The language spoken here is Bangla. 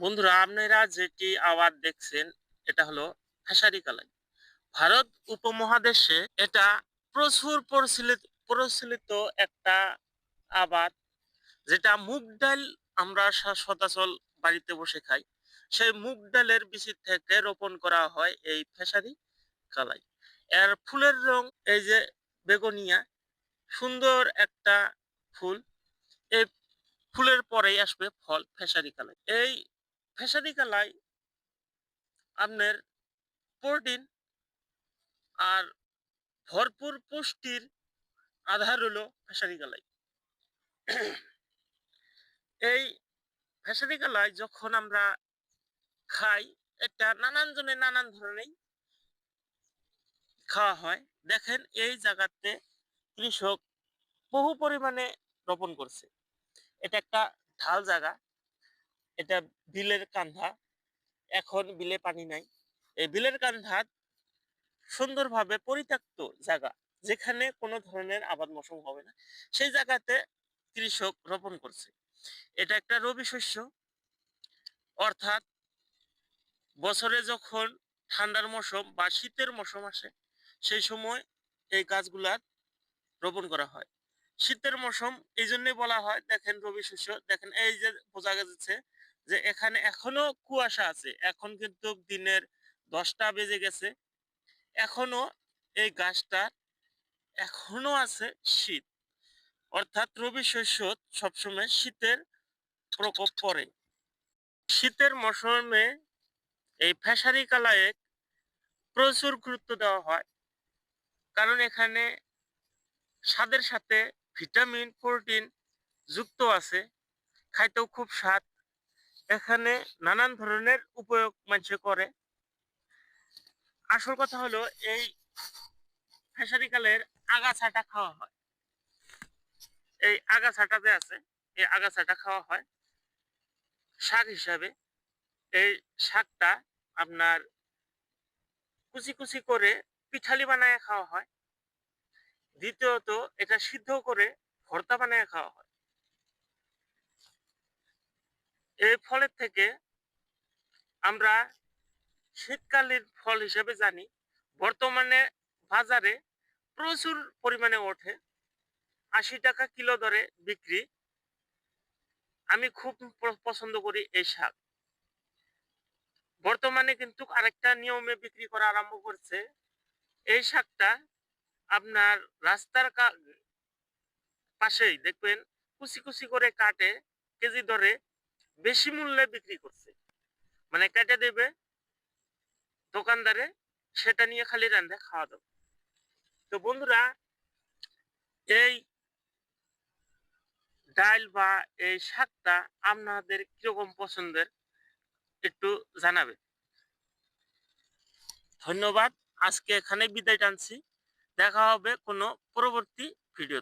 বন্ধুরা, আপনারা যেটি আওয়াজ দেখছেন, এটা হলো ফেসারি কালাই। ভারত উপমহাদেশে এটা প্রচুর প্রচলিত প্রচলিত একটা আবাদ, যেটা মুগ ডাল আমরা সদাচল বাড়িতে বসে খাই। সেই মুগ ডালের বীজ থেকে রোপণ করা হয় এই ফেসারি কালাই। এর ফুলের রং এই যে বেগুনিয়া, সুন্দর একটা ফুল। এই ফুলের পরেই আসবে ফল ফেসারি কালাই। এই ফেসারি কালাই, আপনার প্রোটিন আর ভরপুর পুষ্টির আধার হলো ফেসারি কালাই। এই ফেসারি কালাই যখন আমরা খাই, এটা নানান জনে নানান ধরনের খাওয়া হয়। দেখেন, এই জায়গাতে কৃষক বহু পরিমাণে রোপণ করছে। এটা একটা ঢাল জায়গা। এটা বিলের কান্ধা। এখন বিলে পানি নাই। এই বিলের কান্ধা সুন্দরভাবে পরিত্যক্ত জায়গা, যেখানে কোনো ধরনের আবাদ মৌসুম হবে না। সেই জায়গাতে কৃষক রোপণ করছে। এটা একটা রবি শস্য। অর্থাৎ বছরে যখন ঠান্ডার মৌসুম বা শীতের মৌসুম আসে, সেই সময় এই গাছগুলার রোপণ করা হয়। শীতের মৌসুম এই জন্যই বলা হয়, দেখেন রবি শস্য, দেখেন এই যে বোঝা যাচ্ছে যে এখানে এখনও কুয়াশা আছে। এখন কিন্তু দিনের দশটা বেজে গেছে। এখনও এই গাছটা এখনও আছে শীত। অর্থাৎ রবি শস্য সবসময় শীতের প্রকোপ পড়ে। শীতের মৌসুমে এই ফেসারি কালায়ে প্রচুর গুরুত্ব দেওয়া হয়। কারণ এখানে স্বাদের সাথে ভিটামিন, প্রোটিন যুক্ত আছে। খাইতেও খুব স্বাদ। এখানে নানান ধরনের উপয়োগ মানুষে করে। আসল কথা হলো, এই ফেসারি কালের আগাছাটা খাওয়া হয়। এই আগাছাটা যে আছে, এই আগাছাটা খাওয়া হয় শাক হিসাবে। এই শাকটা আপনার কুচি কুচি করে পিঠালি বানায় খাওয়া হয়। দ্বিতীয়ত, এটা সিদ্ধ করে ভর্তা বানায় খাওয়া হয়। এই ফলের থেকে আমরা শীতকালীন ফল হিসেবে জানি। বর্তমানে বাজারে প্রচুর পরিমাণে ওঠে। আশি টাকা কিলো দরে বিক্রি। আমি খুব পছন্দ করি এই শাক। বর্তমানে কিন্তু আরেকটা নিয়মে বিক্রি করা আরম্ভ করছে। এই শাকটা আপনার রাস্তার পাশেই দেখবেন কুচি কুচি করে কাটে। কেজি দরে বেশি মূল্যে বিক্রি করছে। মানে কেটে দেবে দোকানদারে, সেটা নিয়ে খালি রান্ধে খাওয়া দাও তো বন্ধুরা, এই ডাল বা এই শাকটা আপনাদের কীরকম পছন্দের, একটু জানাবে ধন্যবাদ, আজকে এখানে বিদায় টানছি। দেখা হবে কোনো পরবর্তী ভিডিওতে।